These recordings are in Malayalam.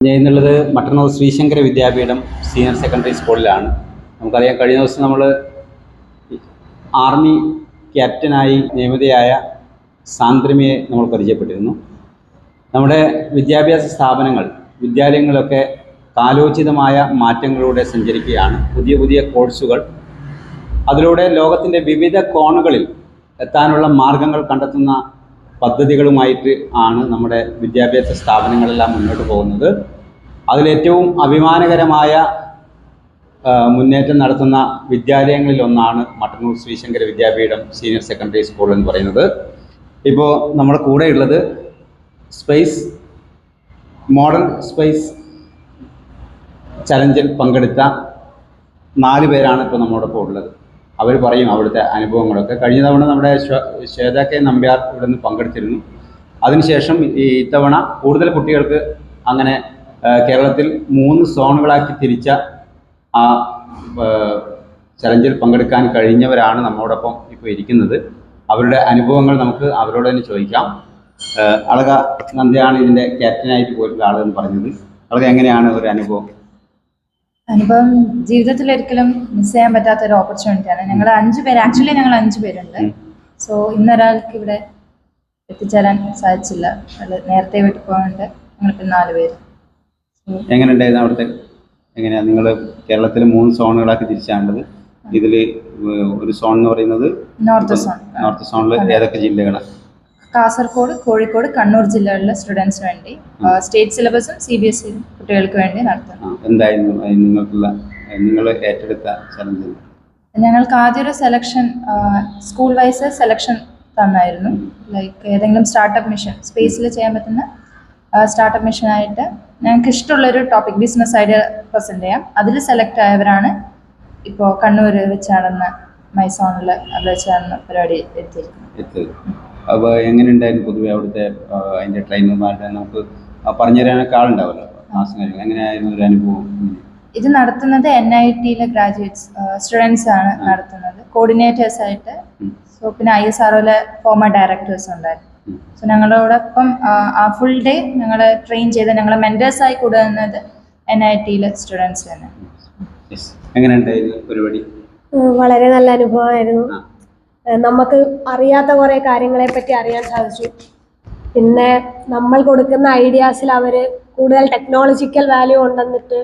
ചെയ്യുന്നുള്ളത് മട്ടന്നൂർ ശ്രീശങ്കര വിദ്യാപീഠം സീനിയർ സെക്കൻഡറി സ്കൂളിലാണ് നമുക്കറിയാം കഴിഞ്ഞ ദിവസം നമ്മൾ ആർമി ക്യാപ്റ്റനായി നിയമിതയായ സാന്ദ്രമയെ നമ്മൾ പരിചയപ്പെട്ടിരുന്നു. നമ്മുടെ വിദ്യാഭ്യാസ സ്ഥാപനങ്ങൾ വിദ്യാലയങ്ങളൊക്കെ കാലോചിതമായ മാറ്റങ്ങളിലൂടെ സഞ്ചരിക്കുകയാണ്. പുതിയ പുതിയ കോഴ്സുകൾ അതിലൂടെ ലോകത്തിന്റെ വിവിധ കോണുകളിൽ എത്താനുള്ള മാർഗങ്ങൾ കണ്ടെത്തുന്ന പദ്ധതികളുമായിട്ട് ആണ് നമ്മുടെ വിദ്യാഭ്യാസ സ്ഥാപനങ്ങളെല്ലാം മുന്നോട്ട് പോകുന്നത്. അതിലേറ്റവും അഭിമാനകരമായ മുന്നേറ്റം നടത്തുന്ന വിദ്യാലയങ്ങളിൽ ഒന്നാണ് Mattannur Sreesankara Vidyapeetham senior secondary school എന്ന് പറയുന്നത്. ഇപ്പോൾ നമ്മുടെ കൂടെയുള്ളത് സ്പേസ് മോഡേൺ സ്പേസ് ചലഞ്ചിൽ പങ്കെടുത്ത നാല് പേരാണ് ഇപ്പോൾ നമ്മോടൊപ്പം ഉള്ളത്. അവർ പറയും അവിടുത്തെ അനുഭവങ്ങളൊക്കെ. കഴിഞ്ഞ തവണ നമ്മുടെ ശ്വ- ശ്വേത കെ നമ്പ്യാർ ഇവിടെ നിന്ന് പങ്കെടുത്തിരുന്നു. അതിനുശേഷം ഈ ഇത്തവണ കൂടുതൽ കുട്ടികൾക്ക് അങ്ങനെ കേരളത്തിൽ മൂന്ന് സോണുകളാക്കി തിരിച്ച ആ, ചലഞ്ചിൽ പങ്കെടുക്കാൻ കഴിഞ്ഞവരാണ് നമ്മോടൊപ്പം ഇപ്പോൾ ഇരിക്കുന്നത്. അവരുടെ അനുഭവങ്ങൾ നമുക്ക് അവരോട് തന്നെ ചോദിക്കാം. അളക നന്ദയാണ് ഇതിന്റെ ക്യാപ്റ്റനായിട്ട് പോയിട്ടുള്ള ആളെന്ന് പറഞ്ഞത്. അളക എങ്ങനെയാണ് ഒരു അനുഭവം? അനുഭവം ജീവിതത്തിൽ ഒരിക്കലും മിസ് ചെയ്യാൻ പറ്റാത്ത ഒരു ഓപ്പർച്യൂണിറ്റിയാണ് ഞങ്ങൾ അഞ്ചു പേര് ആക്ച്വലി ഞങ്ങൾ അഞ്ചു പേരുണ്ട്. സോ ഇന്നൊരാൾക്ക് ഇവിടെ എത്തിച്ചേരാൻ സാധിച്ചില്ല. നേരത്തെ വീട്ടിൽ പോകുന്നുണ്ട് ഞങ്ങളിപ്പോൾ നാല് പേര്. എങ്ങനെയുണ്ടായിരുന്നു എങ്ങനെ ഉണ്ടായിരുന്നു അവിടുത്തെ എങ്ങനെയാ? നിങ്ങൾ കേരളത്തിൽ മൂന്ന് സോണുകളാക്കി തിരിച്ചാണ്ടത്. ഇതിൽ ഒരു സോൺ എന്ന് പറയുന്നത് നോർത്ത് സോൺ. നോർത്ത് സോണിൽ ഏതൊക്കെ ജില്ലകളാണ് കാസർഗോഡ് കോഴിക്കോട് കണ്ണൂർ ജില്ലകളിലെ സ്റ്റുഡൻസിന് വേണ്ടി സ്റ്റേറ്റ് സിലബസും സി ബി എസ് ഇ കുട്ടികൾക്ക് വേണ്ടി നടത്തുന്നു. എന്തായിരുന്നു നിങ്ങൾക്കുള്ള നിങ്ങൾ ഏറ്റെടുത്ത ചലഞ്ച് ഞങ്ങൾക്ക് ആദ്യം ഒരു സെലക്ഷൻ സ്കൂൾ വൈസ് സെലക്ഷൻ തന്നായിരുന്നു. ലൈക്ക് ഏതെങ്കിലും സ്റ്റാർട്ടപ്പ് മിഷൻ സ്പേസിൽ ചെയ്യാൻ പറ്റുന്ന സ്റ്റാർട്ടപ്പ് മിഷനായിട്ട് ഞങ്ങൾക്ക് ഇഷ്ടമുള്ളൊരു ടോപ്പിക് ബിസിനസ് ഐഡിയ പ്രസന്റ് ചെയ്യാം. അതിൽ സെലക്ട് ആയവരാണ് ഇപ്പോൾ കണ്ണൂർ വെച്ച് നടന്ന മൈസോണിൽ അവിടെ വെച്ച് നടന്ന പരിപാടി എത്തിയിരിക്കുന്നത്. അപ്പോൾ എങ്ങനെ ഉണ്ടായിരുന്നു പൊതുവെ അവിടുത്തെ അതിന്റെ അതിന്റെ ട്രെയിനർമാരുടെ നമുക്ക് പറഞ്ഞു തരാനൊക്കെ ആളുണ്ടാവുമല്ലോ ക്ലാസ് കാര്യങ്ങൾ എങ്ങനെയായിരുന്നു ഒരു അനുഭവം? ഇത് നടത്തുന്നത് എൻ ഐ ടിയിലെ ഗ്രാജുവേറ്റ്സ് സ്റ്റുഡൻസ് ആണ് നടത്തുന്നത്. കോർഡിനേറ്റേഴ്സ് ആയിട്ട്. സോ പിന്നെ ഐ എസ് ആർഒയിലെ ഫോമർ ഡയറക്ടേഴ്സ് ഉണ്ടായിരുന്നു. സോ ഞങ്ങളോടൊപ്പം ആ, ആ ഫുൾ ഡേ ഞങ്ങളെ ട്രെയിൻ ചെയ്ത് ഞങ്ങളെ മെന്റേഴ്സായി കൂടുന്നത് എൻ ഐ ടിയിലെ സ്റ്റുഡൻസ് തന്നെ. പരിപാടി? വളരെ നല്ല അനുഭവമായിരുന്നു. നമുക്ക് അറിയാത്ത കുറേ കാര്യങ്ങളെ പറ്റി അറിയാൻ സാധിച്ചു. പിന്നെ നമ്മൾ കൊടുക്കുന്ന ഐഡിയാസിൽ അവർ കൂടുതൽ ടെക്നോളജിക്കൽ വാല്യൂ ഉണ്ടെന്നിട്ട്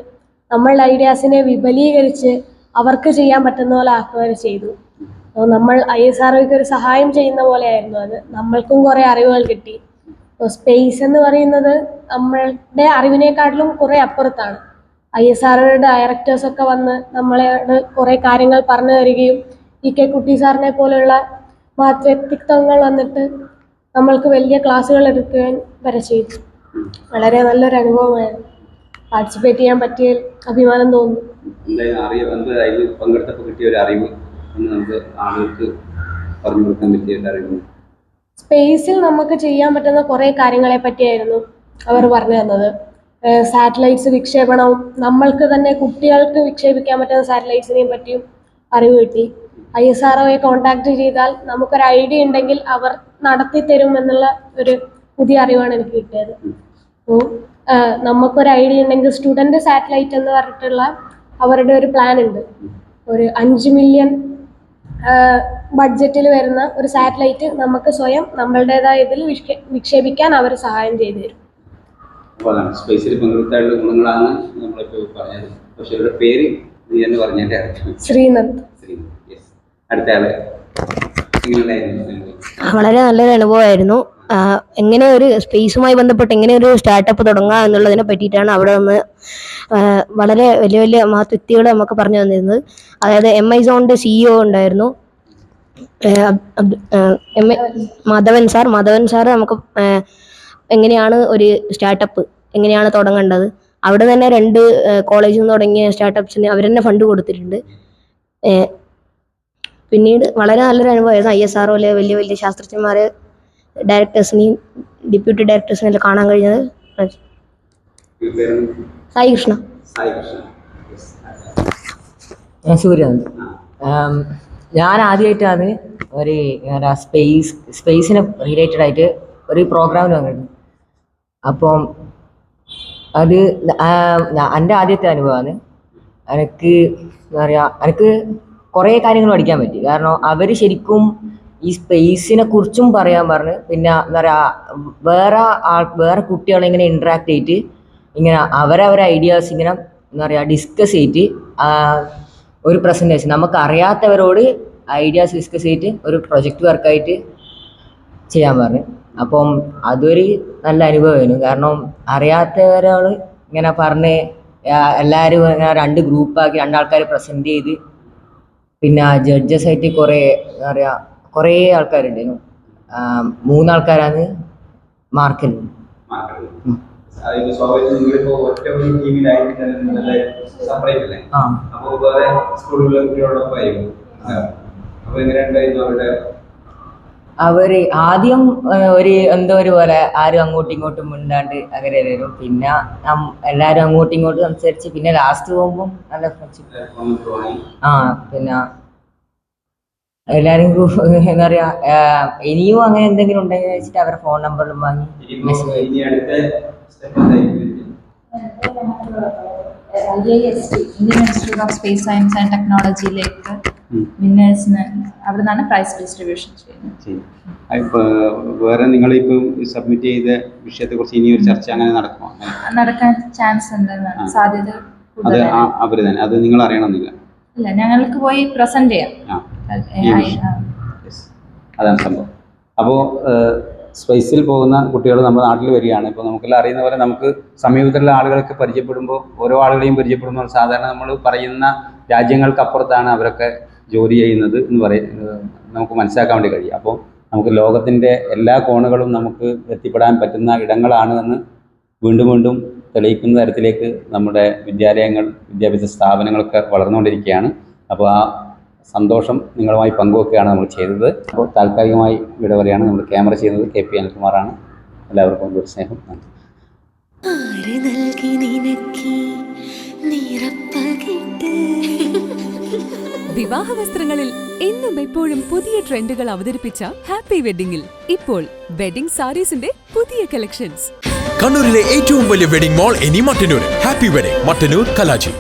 നമ്മളുടെ ഐഡിയാസിനെ വിപുലീകരിച്ച് അവർക്ക് ചെയ്യാൻ പറ്റുന്ന പോലെ ആക്കുകയും ചെയ്തു. നമ്മൾ ഐ എസ് ആർഒക്ക് ഒരു സഹായം ചെയ്യുന്ന പോലെയായിരുന്നു അത്. നമ്മൾക്കും കുറേ അറിവുകൾ കിട്ടി. അപ്പോൾ സ്പേസ് എന്ന് പറയുന്നത് നമ്മളുടെ അറിവിനെക്കാട്ടിലും കുറേ അപ്പുറത്താണ്. ഐ എസ് ആർഒയുടെ ഡയറക്ടേഴ്സൊക്കെ വന്ന് നമ്മളോട് കുറേ കാര്യങ്ങൾ പറഞ്ഞു തരികയും ഇ കെ കുട്ടി സാറിനെ പോലെയുള്ള മഹത് വ്യക്തിത്വങ്ങൾ വന്നിട്ട് നമ്മൾക്ക് വലിയ ക്ലാസ്സുകൾ എടുക്കുകയും വരെ ചെയ്തു. വളരെ നല്ലൊരു അനുഭവമായിരുന്നു. പാർട്ടിസിപ്പേറ്റ് ചെയ്യാൻ പറ്റിയതിൽ അഭിമാനം തോന്നുന്നു പങ്കെടുത്തപ്പോൾ കിട്ടിയ ഒരു അറിവ് എന്ന് നമുക്ക് ആളുകൾക്ക് പറഞ്ഞു കൊടുക്കാൻ പറ്റിയ അറിവ് സ്പേസിൽ നമുക്ക് ചെയ്യാൻ പറ്റുന്ന കുറേ കാര്യങ്ങളെ പറ്റിയായിരുന്നു അവർ പറഞ്ഞു തന്നത്. സാറ്റലൈറ്റ്സ് വിക്ഷേപണവും നമ്മൾക്ക് തന്നെ കുട്ടികൾക്ക് വിക്ഷേപിക്കാൻ പറ്റുന്ന സാറ്റലൈറ്റ്സിനെയും പറ്റിയും അറിവ് കിട്ടി. ഐ എസ് ആർ ഒയെ കോൺടാക്ട് ചെയ്താൽ നമുക്കൊരു ഐഡിയ ഉണ്ടെങ്കിൽ അവർ നടത്തി തരും എന്നുള്ള ഒരു പുതിയ അറിവാണ് എനിക്ക് കിട്ടിയത്. അപ്പോൾ നമുക്കൊരു ഐഡിയ ഉണ്ടെങ്കിൽ സ്റ്റുഡന്റ് സാറ്റലൈറ്റ് എന്ന് പറഞ്ഞിട്ടുള്ള അവരുടെ ഒരു പ്ലാൻ ഉണ്ട്. ഒരു അഞ്ച് മില്യൺ ബഡ്ജറ്റിൽ വരുന്ന ഒരു സാറ്റലൈറ്റ് നമുക്ക് സ്വയം നമ്മളുടേതായ ഇതിൽ വിക്ഷേപിക്കാൻ അവർ സഹായം ചെയ്തു തരും. അപ്പോൾ അതാണ് സ്പേസിൽ പങ്കെടുത്തായിട്ടുള്ള ഗുണങ്ങളാണ് നമ്മളിപ്പോൾ പറഞ്ഞത് പക്ഷെ ഇവരുടെ പേര് നീ തന്നെ പറഞ്ഞതിന്റെ ശ്രീനന്ദ്. അടുത്ത വളരെ നല്ലൊരു അനുഭവമായിരുന്നു. എങ്ങനെ ഒരു സ്പേസുമായി ബന്ധപ്പെട്ട് എങ്ങനെ ഒരു സ്റ്റാർട്ടപ്പ് തുടങ്ങാം എന്നുള്ളതിനെ പറ്റിയിട്ടാണ് അവിടെ നിന്ന് വളരെ വലിയ വലിയ മഹത് നമുക്ക് പറഞ്ഞു തന്നിരുന്നത്. അതായത് എം ഐ സോണിന്റെ സിഇഒ ഉണ്ടായിരുന്നു. M Madhavan sir. Madhavan sir നമുക്ക് എങ്ങനെയാണ് ഒരു സ്റ്റാർട്ടപ്പ് എങ്ങനെയാണ് തുടങ്ങേണ്ടത്? അവിടെ തന്നെ രണ്ട് കോളേജിൽ നിന്ന് തുടങ്ങിയ സ്റ്റാർട്ടപ്സിന് അവർ തന്നെ ഫണ്ട് കൊടുത്തിട്ടുണ്ട്. പിന്നീട് വളരെ നല്ലൊരു അനുഭവമായിരുന്നു ഐ എസ് ആർ വലിയ വലിയ ശാസ്ത്രജ്ഞന്മാരെ ഡയറക്ടേഴ്സിനെയും ഡെപ്യൂട്ടി ഡയറക്ടേഴ്സിനെ കാണാൻ കഴിഞ്ഞത്. സായി കൃഷ്ണ. ഞാൻ സൂര്യനന്ദ് ഞാൻ ആദ്യമായിട്ടാണ് ഒരു സ്പേസ് സ്പേസിന് റിലേറ്റഡ് ആയിട്ട് ഒരു പ്രോഗ്രാമിൽ വന്നിരുന്നു അപ്പം അത് എന്റെ ആദ്യത്തെ അനുഭവമാണ് എനിക്ക് എന്താ പറയുക എനിക്ക് കുറേ കാര്യങ്ങൾ പഠിക്കാൻ പറ്റി. കാരണം അവർ ശരിക്കും ഈ സ്പേസിനെ കുറിച്ചും പറയാൻ പറഞ്ഞ് പിന്നെ എന്താ പറയുക വേറെ ആൾ വേറെ കുട്ടികളെ ഇങ്ങനെ ഇൻട്രാക്ട് ചെയ്തിട്ട് ഇങ്ങനെ അവരവരെ ഐഡിയാസ് ഇങ്ങനെ എന്താ പറയുക ഡിസ്കസ് ചെയ്തിട്ട് ഒരു പ്രസന്റേഷൻ നമുക്ക് അറിയാത്തവരോട് ഐഡിയാസ് ഡിസ്കസ് ചെയ്തിട്ട് ഒരു പ്രൊജക്റ്റ് വർക്കായിട്ട് ചെയ്യാൻ പറഞ്ഞു. അപ്പം അതൊരു നല്ല അനുഭവമായിരുന്നു. കാരണം അറിയാത്തവരോട് ഇങ്ങനെ പറഞ്ഞ് എല്ലാവരും ഇങ്ങനെ രണ്ട് ഗ്രൂപ്പാക്കി രണ്ടാൾക്കാർ പ്രസന്റ് ചെയ്ത് പിന്നെ ജഡ്ജസ് ആയിട്ട് കുറേ എന്താ പറയുക കുറേ ആൾക്കാരുണ്ടായിരുന്നു. മൂന്നാൾക്കാരാണ് മാർക്കിൽ ആ. അവർ ആദ്യം ഒരു എന്തോ ഒരു പോലെ ആരും അങ്ങോട്ടും ഇങ്ങോട്ടും മിണ്ടാണ്ട് അങ്ങനെ വരും. പിന്നെ എല്ലാരും എല്ലാവരും അങ്ങോട്ടും ഇങ്ങോട്ടും സംസാരിച്ച് പിന്നെ ലാസ്റ്റ് പോകുമ്പോൾ നല്ല ഫ്രണ്ട്ഷിപ്പ് ആ പിന്നെ എല്ലാരും എന്താ പറയാ ഇനിയും അങ്ങനെ എന്തെങ്കിലും ഉണ്ടെങ്കിൽ വെച്ചിട്ട് അവരുടെ ഫോൺ നമ്പറിലും വാങ്ങി message I I S T Indian Institute of Space Science and ടെക്നോളജിയിലേക്ക്. വിന്നേഴ്സിന് അവിടെ നിന്നാണ് പ്രൈസ് ഡിസ്ട്രിബ്യൂഷൻ ചെയ്യുന്നത്. ഇപ്പൊ വേറെ നിങ്ങളിപ്പോൾ സബ്മിറ്റ് ചെയ്ത വിഷയത്തെക്കുറിച്ച് ഇനി ഒരു ചർച്ച അങ്ങനെ നടക്കുമോ? നടക്കാൻ ചാൻസ് ആ. സാധ്യത അത് അവർ തന്നെ അത് നിങ്ങൾ അറിയണമെന്നില്ല ഇല്ല ഞങ്ങൾക്ക് പോയി പ്രസന്റ് ചെയ്യാം. അതാണ് സംഭവം അപ്പോൾ സ്പേസിൽ പോകുന്ന കുട്ടികൾ നമ്മുടെ നാട്ടിൽ വരികയാണ്. ഇപ്പോൾ നമുക്കെല്ലാം അറിയുന്ന പോലെ നമുക്ക് സമീപത്തുള്ള ആളുകളൊക്കെ പരിചയപ്പെടുമ്പോൾ ഓരോ ആളുകളെയും പരിചയപ്പെടുമ്പോൾ സാധാരണ നമ്മൾ പറയുന്ന രാജ്യങ്ങൾക്കപ്പുറത്താണ് അവരൊക്കെ ജോലി ചെയ്യുന്നത് എന്ന് പറയും നമുക്ക് മനസ്സിലാക്കാൻ വേണ്ടി കഴിയും. അപ്പോൾ നമുക്ക് ലോകത്തിന്റെ എല്ലാ കോണുകളും നമുക്ക് എത്തിപ്പെടാൻ പറ്റുന്ന ഇടങ്ങളാണ് എന്ന് വീണ്ടും വീണ്ടും തെളിയിക്കുന്ന തരത്തിലേക്ക് നമ്മുടെ വിദ്യാലയങ്ങൾ വിദ്യാഭ്യാസ സ്ഥാപനങ്ങളൊക്കെ വളർന്നുകൊണ്ടിരിക്കുകയാണ്. അപ്പോൾ ആ സന്തോഷം നിങ്ങളുമായി പങ്കുവെക്കുകയാണ് നമ്മൾ ചെയ്തത്. അപ്പോൾ താൽക്കാലികമായി ഇവിടെ വരെയാണ് നമ്മൾ ക്യാമറ ചെയ്യുന്നത്. കെ പി അനിൽകുമാറാണ്. എല്ലാവർക്കും ഒരു സ്നേഹം. നന്ദി. നൽകി നിനക്കീ നിറപ്പകിട്ട് വിവാഹ വസ്ത്രങ്ങളിൽ എന്നും എപ്പോഴും പുതിയ ട്രെൻഡുകൾ അവതരിപ്പിച്ച ഹാപ്പി വെഡിങ്ങിൽ ഇപ്പോൾ വെഡിംഗ് സാരീസിന്റെ പുതിയ കളക്ഷൻസ്. കണ്ണൂരിലെ ഏറ്റവും വലിയ വെഡിംഗ് മാൾ ഇനി മട്ടന്നൂർ. Happy wedding Mattannur കലാജി.